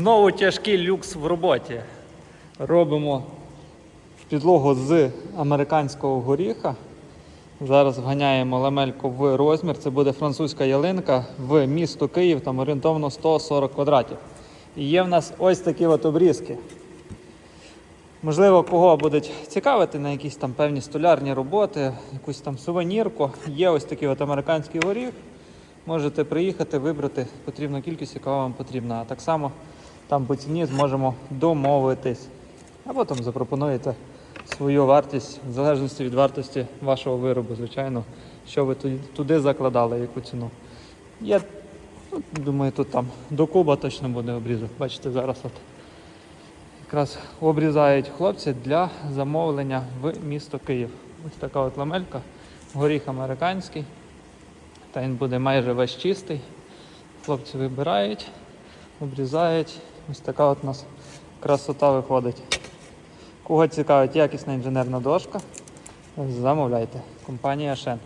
Знову тяжкий люкс в роботі. Робимо підлогу з американського горіха. Зараз вганяємо ламельку в розмір. Це буде французька ялинка в місто Київ, там орієнтовно 140 квадратів. І є в нас ось такі от обрізки. Можливо, кого будуть цікавити на якісь там певні столярні роботи, якусь там сувенірку. Є ось такий от американський горіх. Можете приїхати, вибрати потрібну кількість, яка вам потрібна. А так само там по ціні зможемо домовитись. Або там запропонуєте свою вартість в залежності від вартості вашого виробу, звичайно, що ви туди- закладали, яку ціну. Я ну, думаю, тут там до куба точно буде обрізок. Бачите, зараз от якраз обрізають хлопці для замовлення в місто Київ. Ось така от ламелька, горіх американський. Та він буде майже весь чистий. Хлопці вибирають, обрізають. Ось така от у нас красота виходить. Кого цікавить якісна інженерна дошка, замовляйте. Компанія Шен.